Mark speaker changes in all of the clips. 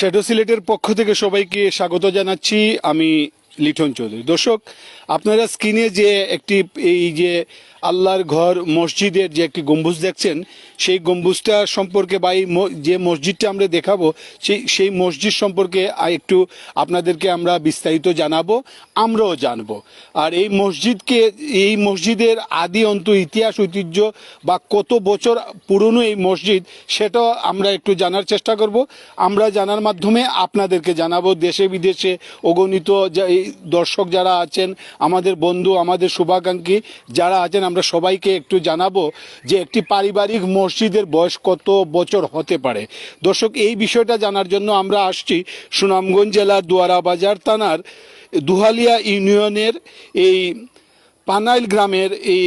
Speaker 1: Shadow সিলেটের পক্ষ থেকে সবাইকে স্বাগত জানাচ্ছি। আমি লিঠন চৌধুরী। দর্শক, আপনারা স্ক্রিনে যে একটি, এই যে আল্লাহর ঘর, মসজিদের যে একটি গম্বুজ দেখছেন সেই গম্বুজটা সম্পর্কে বা এই যে মসজিদটা আমরা দেখাবো, সেই সেই মসজিদ সম্পর্কে একটু আপনাদেরকে আমরা বিস্তারিত জানাব, আমরাও জানব। আর এই মসজিদকে, এই মসজিদের আদি অন্ত ইতিহাস, ঐতিহ্য বা কত বছর পুরনো এই মসজিদ, সেটাও আমরা একটু জানার চেষ্টা করব। আমরা জানার মাধ্যমে আপনাদেরকে জানাব, দেশে বিদেশে অগণিত দর্শক যারা আছেন, আমাদের বন্ধু, আমাদের শুভাকাঙ্ক্ষী যারা আছেন, আমরা সবাইকে একটু জানাব যে একটি পারিবারিক মসজিদের বয়স কত বছর হতে পারে? দর্শক, এই বিষয়টা জানার জন্য আমরা আসছি সুনামগঞ্জ জেলার দুয়ারা বাজার থানার দুহালিয়া ইউনিয়নের এই পানাইল গ্রামের এই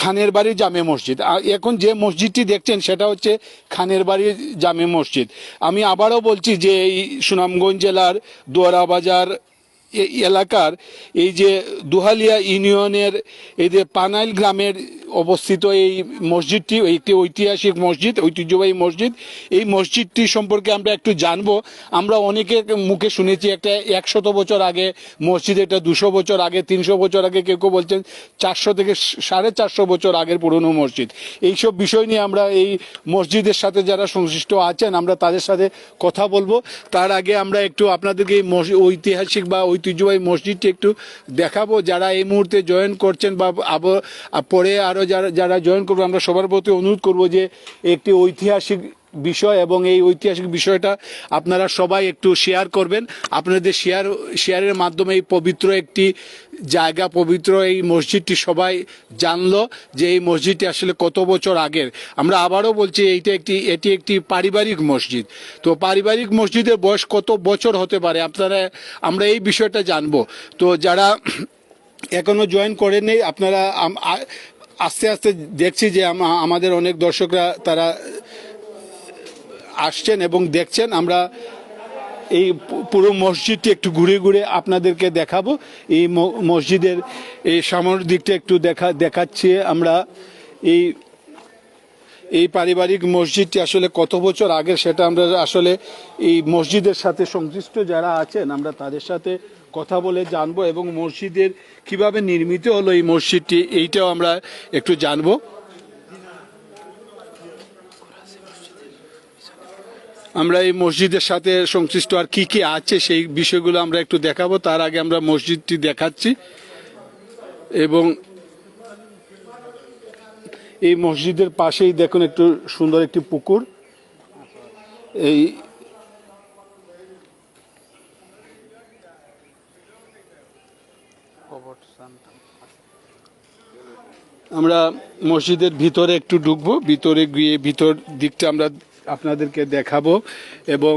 Speaker 1: খানের বাড়ি জামে মসজিদ। এখন যে মসজিদটি দেখছেন সেটা হচ্ছে খানের বাড়ি জামে মসজিদ। আমি আবারও বলছি যে এই সুনামগঞ্জ জেলার দুয়ারা বাজার এলাকার এই যে দুহালিয়া ইউনিয়নের এই যে পানাইল গ্রামের অবস্থিত এই মসজিদটি একটি ঐতিহাসিক মসজিদ, ঐতিহ্যবাহী মসজিদ। এই মসজিদটি সম্পর্কে আমরা একটু জানব। আমরা অনেকের মুখে শুনেছি একটা একশত বছর আগে মসজিদ, এটা দুশো বছর আগে, তিনশো বছর আগে কেউ কেউ বলছেন চারশো থেকে সাড়ে চারশো বছর আগের পুরনো মসজিদ। এইসব বিষয় নিয়ে আমরা এই মসজিদের সাথে যারা সংশ্লিষ্ট আছেন, আমরা তাদের সাথে কথা বলব। তার আগে আমরা একটু আপনাদেরকে এই ঐতিহাসিক বা ঐতিহ্যবাহী মসজিদটি একটু দেখাবো। যারা এই মুহূর্তে জয়েন করছেন বা পরে আরও যারা যারা জয়েন করব, আমরা সবার প্রতি অনুরোধ করব যে একটি ঐতিহাসিক বিষয় এবং এই ঐতিহাসিক বিষয়টা আপনারা সবাই একটু শেয়ার করবেন। আপনাদের শেয়ার শেয়ারের মাধ্যমে এই পবিত্র একটি জায়গা, পবিত্র এই মসজিদটি সবাই জানলো যে এই মসজিদটি আসলে কত বছর আগের। আমরা আবারও বলছি, এইটা একটি, এটি একটি পারিবারিক মসজিদ। তো পারিবারিক মসজিদের বয়স কত বছর হতে পারে? আপনারা, আমরা এই বিষয়টা জানব। তো যারা এখনও জয়েন করেননি, আপনারা আম- আ- আস্তে আস্তে দেখছি যে আম- আমাদের অনেক দর্শকরা তারা আসছেন এবং দেখছেন। আমরা এই পুরো মসজিদটি একটু ঘুরে ঘুরে আপনাদেরকে দেখাবো। এই মসজিদের এই সামনের দিকটা একটু দেখা, দেখাচ্ছি আমরা। এই এই পারিবারিক মসজিদটি আসলে কত বছর আগের সেটা আমরা আসলে এই মসজিদের সাথে সংশ্লিষ্ট যারা আছেন, আমরা তাদের সাথে কথা বলে জানব এবং মসজিদের কীভাবে নির্মিত হলো এই মসজিদটি, এইটাও আমরা একটু জানব। আমরা এই মসজিদের সাথে সংশ্লিষ্ট আর কি কি আছে সেই বিষয়গুলো আমরা একটু দেখাবো। তার আগে আমরা মসজিদটি দেখাচ্ছি এবং এই মসজিদের পাশেই দেখুন একটু সুন্দর একটি পুকুর। এই আমরা মসজিদের ভিতরে একটু ঢুকবো, ভিতরে গিয়ে ভিতর দিকটা আমরা আপনাদেরকে দেখাবো এবং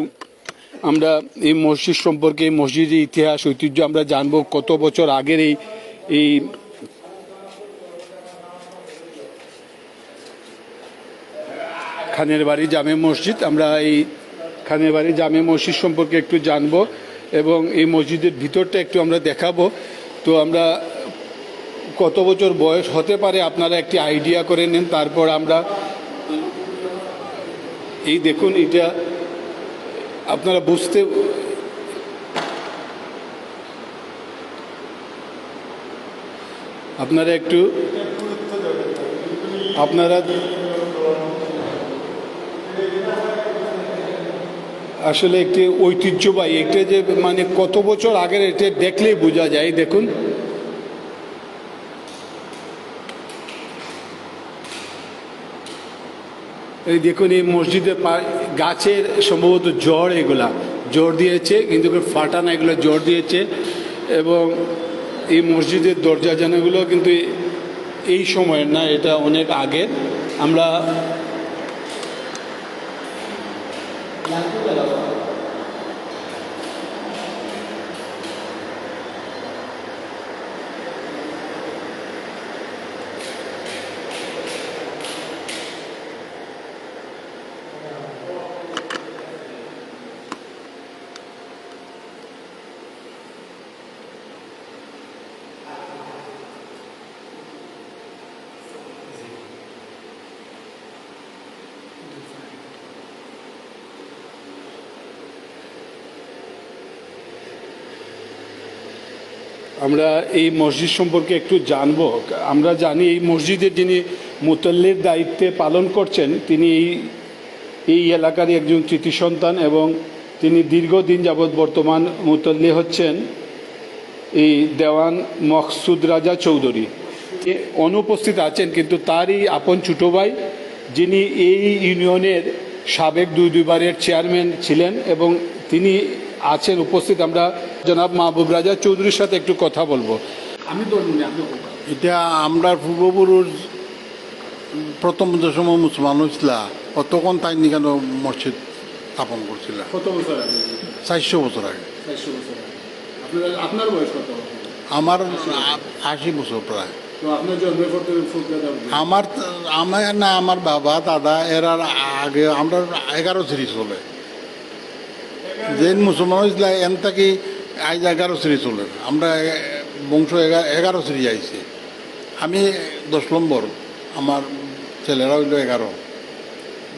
Speaker 1: আমরা এই মসজিদ সম্পর্কে, এই মসজিদের ইতিহাস, ঐতিহ্য আমরা জানব কত বছর আগের এই এই খানের বাড়ি জামে মসজিদ। আমরা এই খানের বাড়ি জামে মসজিদ সম্পর্কে একটু জানব এবং এই মসজিদের ভিতরটা একটু আমরা দেখাবো। তো আমরা কত বছর বয়স হতে পারে আপনারা একটি আইডিয়া করে নেন, তারপর আমরা, এই দেখুন এটা, আপনারা বুঝতে, আপনারা একটু, আপনারা, আসলে একটি ঐতিহ্যবাহী, এটা যে মানে কত বছর আগের এটা দেখলেই বোঝা যায়, দেখুন। এই দেখুন, এই মসজিদে গাছের সম্ভবত জ্বর এগুলা। জ্বর দিয়েছে, কিন্তু ফাটানা এগুলো জ্বর দিয়েছে। এবং এই মসজিদের দরজা জানাগুলো কিন্তু এই সময়ের না, এটা অনেক আগের। আমরা আমরা এই মসজিদ সম্পর্কে একটু জানব। আমরা জানি এই মসজিদের যিনি মুতল্লির দায়িত্বে পালন করছেন, তিনি এই এই এলাকারই একজন কৃতি সন্তান এবং তিনি দীর্ঘদিন যাবৎ বর্তমান মুতল্লি হচ্ছেন এই দেওয়ান মকসুদ রাজা চৌধুরী। অনুপস্থিত আছেন কিন্তু তারই আপন ছোট ভাই, যিনি এই ইউনিয়নের সাবেক দুই দুইবারের চেয়ারম্যান ছিলেন এবং তিনি আছেন, উপস্থিত আমরা জনাব মাহবুব রাজা চৌধুরীর সাথে একটু কথা বলব। আমি
Speaker 2: এটা আমরা পূর্বপুরুষ প্রথম সময় মুসলমান হয়েছিল তখন তাই নিকেন মসজিদ স্থাপন করছিল?
Speaker 1: কত বছর আগে?
Speaker 2: চারশো বছর আগে।
Speaker 1: বছর আপনার বয়স কত?
Speaker 2: আমার আশি বছর প্রায়। আমার আমার না আমার বাবা দাদা এরার আগে আমরা এগারো সিরিজ চলে যে মুসলমান হয়েছিল এন থেকে আজ এগারো সিরিজ চলে। আমরা বংশ এগা- এগারো সিরিজ আইছে। আমি দশ নম্বর আমার ছেলেরা হইল এগারো।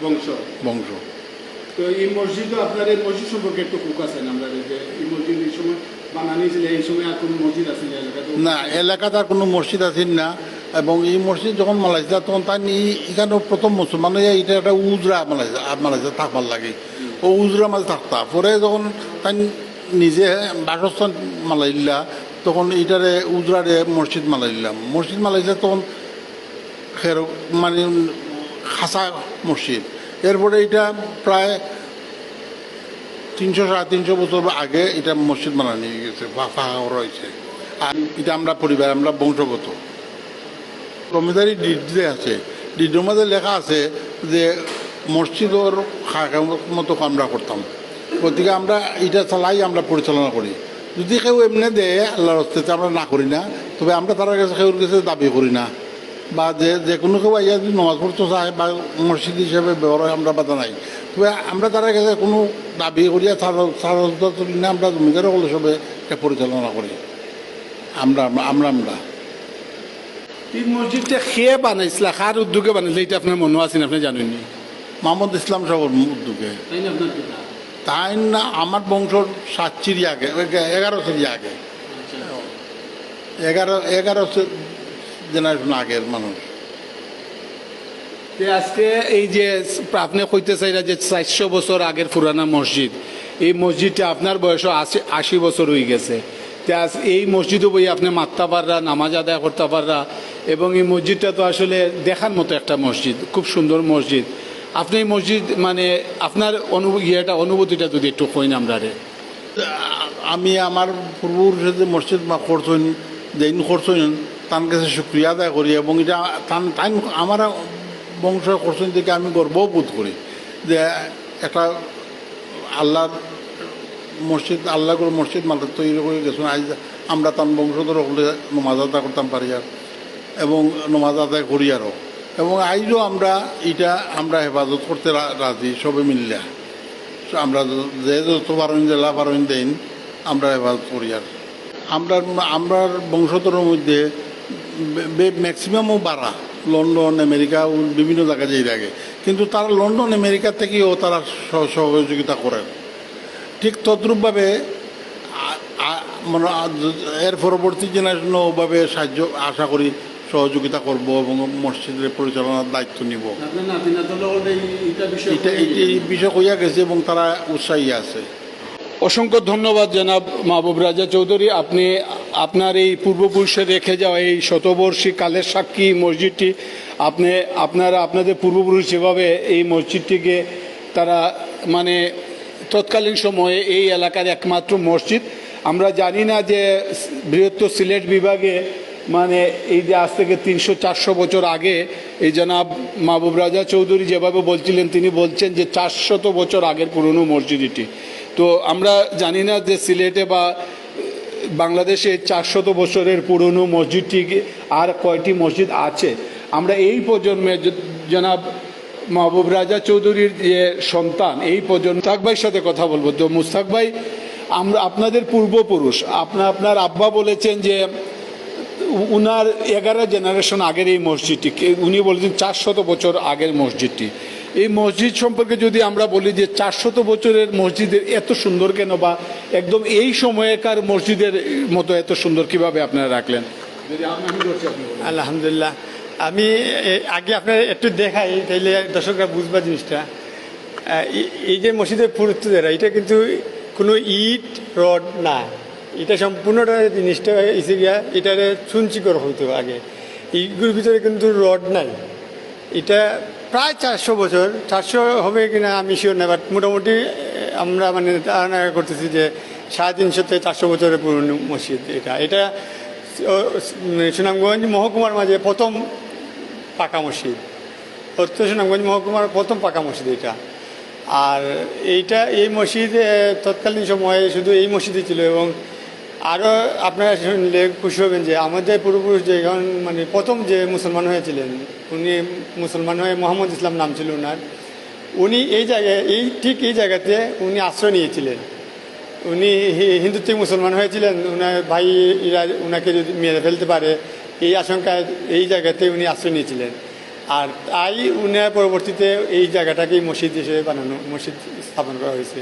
Speaker 1: বংশ?
Speaker 2: বংশ।
Speaker 1: তো এই মসজিদও আপনার এই মসজিদ সম্পর্কে একটু কুক আছেন আমরা এই মসজিদ এই সময় বানানি ছিল এই সময় আর কোনো মসজিদ আছে না এলাকাতে?
Speaker 2: না এলাকাতে আর কোনো মসজিদ আছে না। এবং এই মসজিদ যখন মালাইছে তখন তাই এখানে প্রথম মুসলমান হয়ে এটা একটা উজরা মালাইছে মালাইছে থাকবার লাগে। ও উজরা মাঝে থাকতা। পরে যখন তাই নিজে বাসস্থান মালাইলা তখন এটারে উজরারে মসজিদ মালাইলাম মসজিদ মালাইলে তখন খের মানে খাসা মসজিদ। এরপরে এটা প্রায় তিনশো, সাড়ে তিনশো বছর আগে এটা মসজিদ বানানো হয়ে গেছে ফাঁকা করা হয়েছে আর এটা আমরা পরিবার, আমরা বংশগত। জমিদারি ডিডে আছে। ডিডের মধ্যে লেখা আছে যে মসজিদর মতো আমরা করতাম। গতিকে আমরা এটা চালাই আমরা পরিচালনা করি। যদি কেউ এমনি দেয় আল্লাহর হস্তে আমরা না করি না তবে আমরা তার কাছে কেউর কাছে দাবি করি না। বা যে যে কোনো কেউ আইয়া যদি নমাজ পড়তে চায় বা মসজিদ হিসেবে ব্যবহার হয় আমরা বাধা নাই। তবে আমরা তার কাছে কোনো দাবি করিয়া তুলি না আমরা জমিদার হলে সবে এটা পরিচালনা করি। আমরা আমরা আমরা
Speaker 1: এই মসজিদটা খেয়ে বানাইছিল? কার উদ্যোগে বানাইছিল? এটা আপনার মনে আছেন আপনি জানেননি?
Speaker 2: মোহাম্মদ ইসলাম সাহর উদ্যোগে।
Speaker 1: তাই না,
Speaker 2: আমার বংশ সাত চিড়ি আগে এগা- এগারো আগে। এগারো এগারো জেনারেশন আগের মানুষ।
Speaker 1: আজকে এই যে আপনি কইতে চাইরা যে চারশো বছর আগের পুরানা মসজিদ, এই মসজিদটা আপনার বয়স আশি আশি বছর হয়ে গেছে। আজ এই মসজিদও বই আপনি মারতে পাররা, নামাজ আদায় করতে পাররা, এবং এই মসজিদটা তো আসলে দেখার মতো একটা মসজিদ, খুব সুন্দর মসজিদ। আপনি মসজিদ মানে আপনার ইয়েটা, অনুভূতিটা যদি একটু কইন আমরা রে
Speaker 2: আমি আমার পূর্বপুরুষের যে মসজিদ বা করছেন যেদিন করছেন, তার কাছে শুক্রিয়া আদায় করি এবং এটা তান তাই আমার বংশ করছেন থেকে আমি গর্ববোধ করি যে একটা আল্লাহর মসজিদ আল্লাহ করে মসজিদ মাত্র তৈরি করে গেছেন আজ আমরা তার বংশধর হলে নমাজ আদায় করতাম পারি আর, এবং নমাজ আদায় করি আরও এবং আইজও আমরা, এটা আমরা হেফাজত করতে রাজি, সবে মিললে। আমরা যে যত পারেন জেলা পারেন দেন আমরা হেফাজত করি আর। আমরা আমরার বংশধরের মধ্যে ম্যাক্সিমামও বাড়া। লন্ডন, আমেরিকা বিভিন্ন জায়গায় যেই লাগে কিন্তু তারা লন্ডন, আমেরিকা থেকেও তারা সহ- সহযোগিতা করেন ঠিক তদ্রূপভাবে মানে এর পরবর্তী জেনারেশনও ওভাবে সাহায্য, আশা করি সহযোগিতা করব এবং মসজিদের পরিচালনার দায়িত্ব নিব। এই বিষয় হইয়া গেছে এবং তারা উৎসাহী আছে।
Speaker 1: অসংখ্য ধন্যবাদ জনাব মাহবুব রাজা চৌধুরী। আপনি আপনার এই পূর্বপুরুষে রেখে যাওয়া এই শতবর্ষী কালের সাক্ষী মসজিদটি, আপনি আপনারা আপনাদের পূর্বপুরুষ যেভাবে এই মসজিদটিকে তারা মানে তৎকালীন সময়ে এই এলাকার একমাত্র মসজিদ। আমরা জানি না যে বৃহত্তর সিলেট বিভাগে মানে এই যে আজ থেকে তিনশো চারশো বছর আগে এই জনাব মাহবুব রাজা চৌধুরী যেভাবে বলছিলেন, তিনি বলছেন যে চারশত বছর আগের পুরনো মসজিদ এটি তো আমরা জানি না যে সিলেটে বা বাংলাদেশে চারশত বছরের পুরনো মসজিদটি আর কয়টি মসজিদ আছে। আমরা এই প্রজন্মে জনাব মাহবুব রাজা চৌধুরীর যে সন্তান, এই প্রজন্ম মুস্তাক ভাইয়ের সাথে কথা বলব। তো মুস্তাক ভাই, আমরা আপনাদের পূর্বপুরুষ আপনার আপনার আব্বা বলেছেন যে উনার এগারো জেনারেশন আগের এই মসজিদটি কে- উনি বলেছেন চারশত বছর আগের মসজিদটি। এই মসজিদ সম্পর্কে যদি আমরা বলি যে চারশত বছরের মসজিদের এত সুন্দর কেন বা একদম এই সময়কার মসজিদের মতো এত সুন্দর কীভাবে আপনারা রাখলেন।
Speaker 3: আলহামদুলিল্লাহ। আমি আগে আপনার একটু দেখাই তাইলে দর্শকরা বুঝবা জিনিসটা। এই- এই যে মসজিদের পুরুত্ব যারা এটা কিন্তু কোনো ইট রড না। এটা সম্পূর্ণটা জিনিসটা এসে গিয়া এটারে সুঞ্চিকর হইতো আগে। এইগুলোর ভিতরে কিন্তু রড নাই। এটা প্রায় চারশো বছর, চারশো হবে কিনা আমি শিওর না বাট মোটামুটি আমরা মানে ধারণা করতেছি যে সাড়ে তিনশো থেকে চারশো বছরের পুরনো মসজিদ এটা। এটা সুনামগঞ্জ মহকুমার মাঝে প্রথম পাকা মসজিদ। উত্তর সুনামগঞ্জ মহকুমার প্রথম পাকা মসজিদ এটা। আর এইটা, এই মসজিদ তৎকালীন সময়ে শুধু এই মসজিদই ছিল এবং আরও আপনারা শুনলে খুশি হবেন যে আমাদের পূর্বপুরুষ যে মানে প্রথম যে মুসলমান হয়েছিলেন, উনি মুসলমান হয়ে মোহাম্মদ ইসলাম নাম ছিল ওনার উনি এই জায়গায়, এই ঠিক এই জায়গাতে উনি আশ্রয় নিয়েছিলেন। উনি হিন্দু থেকে মুসলমান হয়েছিলেন ওনার ভাই এরা ওনাকে যদি মেরে ফেলতে পারে, এই আশঙ্কায় এই জায়গাতে উনি আশ্রয় নিয়েছিলেন। আর তাই উনার পরবর্তীতে এই জায়গাটাকেই মসজিদ হিসেবে বানানো, মসজিদ স্থাপন করা হয়েছে।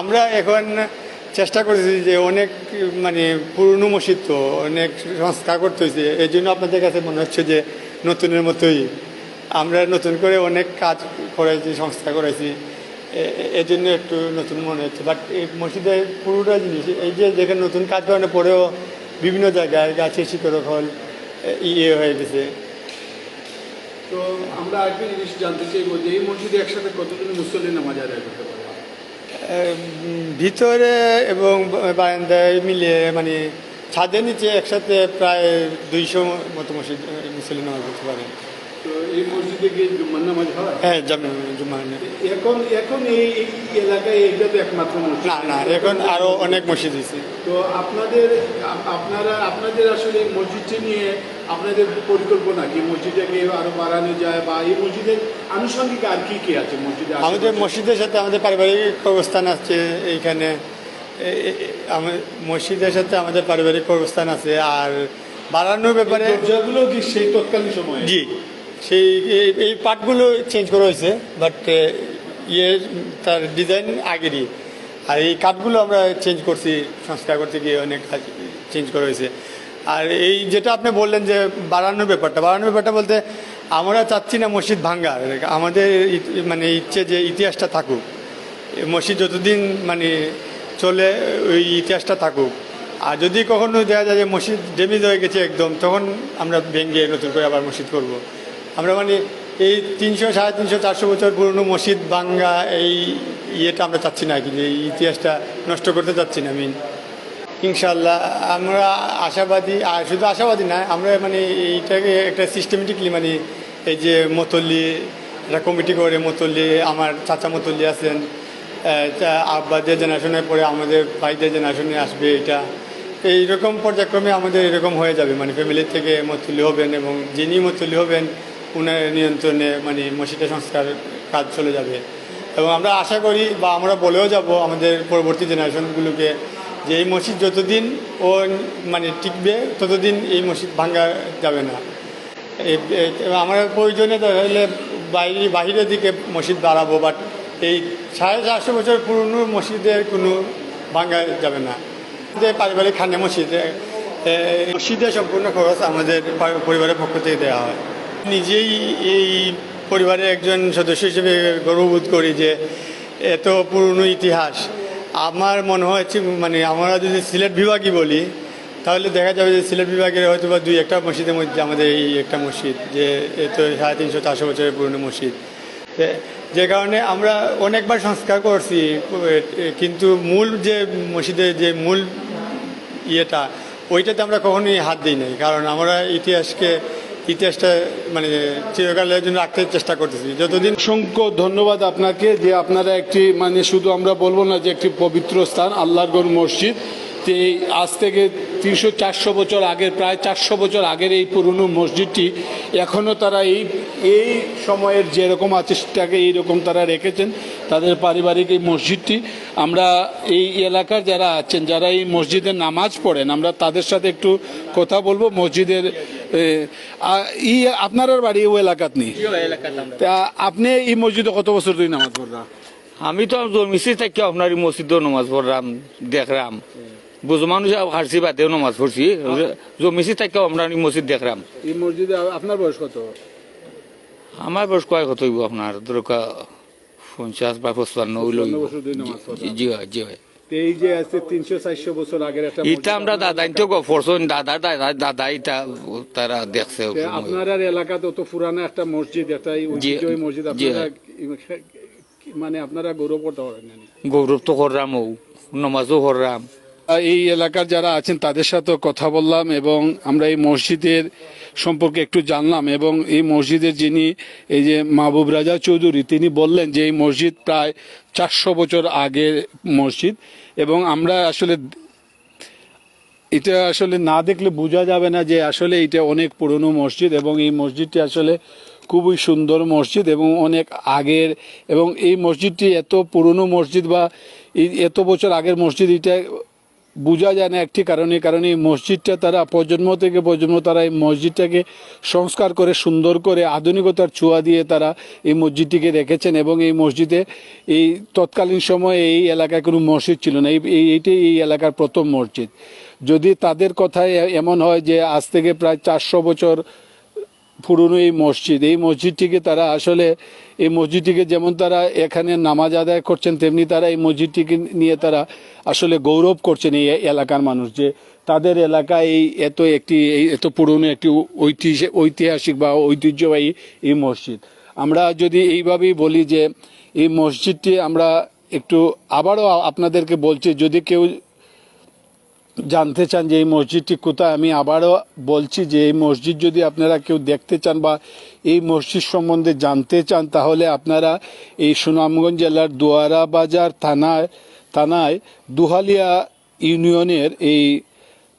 Speaker 3: আমরা এখন চেষ্টা করেছি যে অনেক মানে পুরনো মসজিদ তো অনেক সংস্কার করতে হয়েছে। এই জন্য আপনাদের কাছে মনে হচ্ছে যে নতুনের মতোই আমরা নতুন করে অনেক কাজ করেছি এ- এ- এই জন্য একটু নতুন মনে হচ্ছে। বাট এই মসজিদের পুরোটা জিনিস এই যে যেখানে নতুন কাজ করানোর পরেও বিভিন্ন জায়গায় গাছে শিকড় ফল ইয়ে হয়ে গেছে।
Speaker 1: তো আমরা আরেকটা জিনিস জানতে চাইব যে এই মসজিদে একসাথে কতজন মুসল্লি নামাজ আদায় করতে পারে
Speaker 3: উম, ভিতরে এবং বারান্দায় মিলিয়ে মানে ছাদের নিচে একসাথে প্রায় দুইশো মতো মসজিদ মুসলিম নামাজ পড়তে পারে।
Speaker 1: তো এই মসজিদে গিয়ে জুম্মার নামাজ হয়?
Speaker 3: হ্যাঁ জামে
Speaker 1: এখন এখন এই এলাকায় এইটা তো একমাত্র মসজিদ।
Speaker 3: না না এখন আরও অনেক মসজিদ হয়েছে
Speaker 1: তো আপনাদের আপনারা আপনাদের আসলে মসজিদটি নিয়ে আপনাদের পরিকল্পনা কি? মসজিদটাকে আরও বাড়ানো যায় বা এই মসজিদের আনুষঙ্গিক আর কি কি আছে মসজিদে
Speaker 3: আমাদের মসজিদের সাথে আমাদের পারিবারিক অবস্থান আছে এইখানে। মসজিদের সাথে আমাদের পারিবারিক অবস্থান আছে। আর বাড়ানোর ব্যাপারে
Speaker 1: দরজাগুলো কি সেই তৎকালীন সময়ে?
Speaker 3: জি। সেই এই- পার্টগুলো চেঞ্জ করা হয়েছে বাট ইয়ে তার ডিজাইন আগেরই। আর এই কাঠগুলো আমরা চেঞ্জ করছি সংস্কার করতে গিয়ে অনেক কাজ চেঞ্জ করা হয়েছে। আর এই যেটা আপনি বললেন যে বাড়ানোর ব্যাপারটা বাড়ানোর ব্যাপারটা বলতে আমরা চাচ্ছি না মসজিদ ভাঙ্গার। আমাদের মানে ইচ্ছে যে ইতিহাসটা থাকুক। মসজিদ যতদিন মানে চলে, ওই ইতিহাসটা থাকুক। আর যদি কখনো দেখা যায় যে মসজিদ ড্যামেজ হয়ে গেছে একদম, তখন আমরা ভেঙে নতুন করে আবার মসজিদ করব। আমরা মানে এই তিনশো, সাড়ে তিনশো, চারশো বছর পুরনো মসজিদ ভাঙ্গা এই ইয়েটা আমরা চাচ্ছি না কি, যে এই ইতিহাসটা নষ্ট করতে চাচ্ছি না মিন ইনশাল্লাহ আমরা আশাবাদী, আর শুধু আশাবাদী না, আমরা মানে এইটাকে একটা সিস্টেমেটিকলি মানে এই যে মতল্লি, একটা কমিটি করে মতল্লি, আমার চাচা মতল্লি আছেন আব্বাদের জেনারেশনের পরে আমাদের ভাইদের জেনারেশনে আসবে এটা। এইরকম পর্যায়ক্রমে আমাদের এরকম হয়ে যাবে মানে ফ্যামিলি থেকে মতল্লি হবেন এবং যিনি মতল্লি হবেন, উনার নিয়ন্ত্রণে মানে মসজিদের সংস্কার কাজ চলে যাবে। এবং আমরা আশা করি বা আমরা বলেও যাব আমাদের পরবর্তী জেনারেশনগুলোকে যে এই মসজিদ যতদিন ও মানে টিকবে, ততদিন এই মসজিদ ভাঙ্গা যাবে না। আমরা প্রয়োজনে তাহলে বাইরে, বাহিরের দিকে মসজিদ বাড়াবো বাট এই সাড়ে চারশো বছর পুরনো মসজিদের কোনো ভাঙ্গা যাবে না। যে পারিবারিক খানে মসজিদে মসজিদের সম্পূর্ণ খরচ আমাদের পরিবারের পক্ষ থেকে দেওয়া হয়। নিজেই এই পরিবারের একজন সদস্য হিসেবে গর্ববোধ করি যে এত পুরনো ইতিহাস আমার মনে হচ্ছে মানে আমরা যদি সিলেট বিভাগই বলি, তাহলে দেখা যাবে যে সিলেট বিভাগের হয়তো বা দুই একটা মসজিদের মধ্যে আমাদের এই একটা মসজিদ, যে তো সাড়ে তিনশো চারশো বছরের পুরনো মসজিদ। যে- যে কারণে আমরা অনেকবার সংস্কার করছি কিন্তু মূল যে মসজিদের যে মূল ইয়েটা, ওইটাতে আমরা কখনোই হাত দিই নাই, কারণ আমরা ইতিহাসকে ইতিহাসটা মানে চিরকালের জন্য রাখতে চেষ্টা করতেছি। যতদিন
Speaker 1: অসংখ্য ধন্যবাদ আপনাকে যে আপনারা একটি মানে শুধু আমরা বলব না যে একটি পবিত্র স্থান, আল্লাহর গড় মসজিদ। এই আজ থেকে তিনশো চারশো বছর আগের, প্রায় চারশো বছর আগের এই পুরনো মসজিদটি এখনও তারা এই এই সময়ের যেরকম আছে এইরকম তারা রেখেছেন, তাদের পারিবারিক এই মসজিদটি। আমরা এই এলাকার যারা আছেন, যারা এই মসজিদে নামাজ পড়েন, আমরা তাদের সাথে একটু কথা বলব। মসজিদের ই আপনার বাড়ি ও এলাকাত নেই তা আপনি এই মসজিদে কত বছর ধরে নামাজ পড়রা
Speaker 4: আমি তো জমিছি থাকি আপনার এই মসজিদও নমাজ পড়লাম দেখলাম বুঝো মানুষ হারছি বাদেও নমাজ পড়ছি। জমিছি থাকি আপনার এই মসজিদ দেখলাম
Speaker 1: এই মসজিদে আপনার বয়স কত?
Speaker 4: আমার বয়স কয়েক হতো হইব আপনার? দরকার পঞ্চাশ বা পঁচপান্ন। জি হয় জি হয়
Speaker 1: এই যে আছে তিনশো চারশো বছর আগের একটা
Speaker 4: আমরা দাদা তো দাদা দাদা দাদা ইটা তারা দেখছে।
Speaker 1: আপনার আর এলাকাতে তো পুরানো একটা মসজিদ ঐতিহ্যবাহী মসজিদ। আপনারা মানে আপনারা গৌরব করতে পারেন না
Speaker 4: গৌরব তো করলাম নমাজও করলাম
Speaker 1: এই এলাকার যারা আছেন, তাদের সাথে কথা বললাম এবং আমরা এই মসজিদের সম্পর্কে একটু জানলাম এবং এই মসজিদের যিনি এই যে মাহবুব রাজা চৌধুরী, তিনি বললেন যে এই মসজিদ প্রায় চারশো বছর আগের মসজিদ এবং আমরা আসলে এটা আসলে না দেখলে বোঝা যাবে না যে আসলে এটা অনেক পুরনো মসজিদ এবং এই মসজিদটি আসলে খুবই সুন্দর মসজিদ এবং অনেক আগের এবং এই মসজিদটি এত পুরনো মসজিদ বা এত বছর আগের মসজিদ, এটা বোঝা যায় না একটি কারণে কারণ এই মসজিদটা তারা প্রজন্ম থেকে প্রজন্ম তারা এই মসজিদটাকে সংস্কার করে, সুন্দর করে, আধুনিকতার ছোঁয়া দিয়ে তারা এই মসজিদটিকে রেখেছেন এবং এই মসজিদে এই তৎকালীন সময়ে এই এলাকায় কোনো মসজিদ ছিল না। এই, এই- এইটাই এই এলাকার প্রথম মসজিদ। যদি তাদের কথায় এমন হয় যে আজ থেকে প্রায় চারশো বছর পুরনো এই মসজিদ। এই মসজিদটিকে তারা আসলে, এই মসজিদটিকে যেমন তারা এখানে নামাজ আদায় করছেন, তেমনি তারা এই মসজিদটিকে নিয়ে তারা আসলে গৌরব করছেন এই এলাকার মানুষ যে তাদের এলাকায় এই এত একটি এত পুরনো একটি ঐতিহাসিক বা ঐতিহ্যবাহী এই মসজিদ। আমরা যদি এইভাবেই বলি যে এই মসজিদটি আমরা একটু আবারও আপনাদেরকে বলছি, যদি কেউ জানতে চান যে এই মসজিদটি কোথায়, আমি আবারও বলছি যে এই মসজিদ যদি আপনারা কেউ দেখতে চান বা এই মসজিদ সম্বন্ধে জানতে চান, তাহলে আপনারা এই সুনামগঞ্জ জেলার দোয়ারা বাজার থানায় থানায় দুহালিয়া ইউনিয়নের এই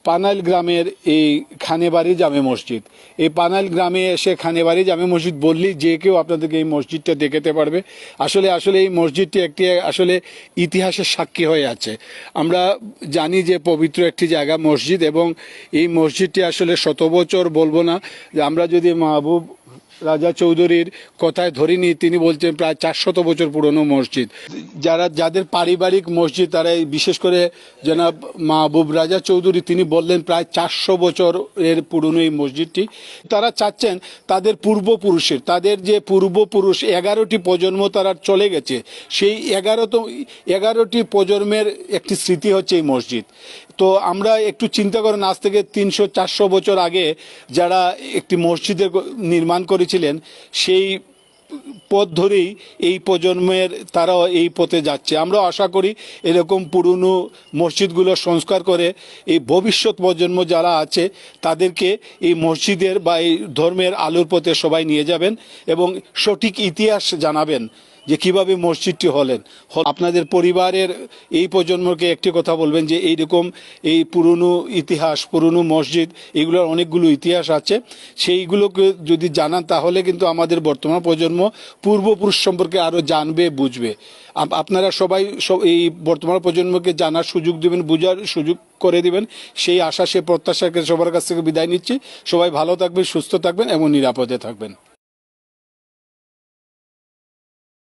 Speaker 1: পানাইল গ্রামের এই খানেবাড়ি জামে মসজিদ। এই পানাইল গ্রামে এসে খানেবাড়ি জামে মসজিদ বললেই যে কেউ আপনাদেরকে এই মসজিদটা দেখাতে পারবে। আসলে আসলে এই মসজিদটি একটি, আসলে ইতিহাসের সাক্ষী হয়ে আছে। আমরা জানি যে পবিত্র একটি জায়গা মসজিদ এবং এই মসজিদটি আসলে শত বছর বলব না। যে আমরা যদি মাহবুব রাজা চৌধুরীর কথায় ধরিনি, তিনি বলছেন প্রায় চারশত বছর পুরনো মসজিদ। যারা, যাদের পারিবারিক মসজিদ, তারা বিশেষ করে জনাব মাহবুব রাজা চৌধুরী, তিনি বললেন প্রায় চারশো বছরের পুরনো এই মসজিদটি। তারা চাচ্ছেন তাদের পূর্বপুরুষের, তাদের যে পূর্বপুরুষ এগারোটি প্রজন্ম তারা চলে গেছে, সেই এগারোত, এগারোটি প্রজন্মের একটি স্মৃতি হচ্ছে এই মসজিদ। তো আমরা একটু চিন্তা করেন, আজ থেকে তিনশো, চারশো বছর আগে যারা একটি মসজিদের নির্মাণ করেছিলেন, সেই পথ ধরেই এই প্রজন্মের তারাও এই পথে যাচ্ছে। আমরা আশা করি এরকম পুরনো মসজিদগুলো সংস্কার করে এই ভবিষ্যৎ প্রজন্ম যারা আছে, তাদেরকে এই মসজিদের বা এই ধর্মের আলোর পথে সবাই নিয়ে যাবেন এবং সঠিক ইতিহাস জানাবেন। যে কীভাবে মসজিদটি হলেন। আপনাদের পরিবারের এই প্রজন্মকে একটি কথা বলবেন যে এইরকম এই পুরনো ইতিহাস, পুরনো মসজিদ, এগুলোর অনেকগুলো ইতিহাস আছে। সেইগুলোকে যদি জানান, তাহলে কিন্তু আমাদের বর্তমান প্রজন্ম পূর্বপুরুষ সম্পর্কে আরও জানবে, বুঝবে। আপনারা সবাই সব এই বর্তমান প্রজন্মকে জানার সুযোগ দেবেন, বোঝার সুযোগ করে দিবেন। সেই আশা সে প্রত্যাশাকে সবার কাছ থেকে বিদায় নিচ্ছি। সবাই ভালো থাকবেন, সুস্থ থাকবেন এবং নিরাপদে থাকবেন।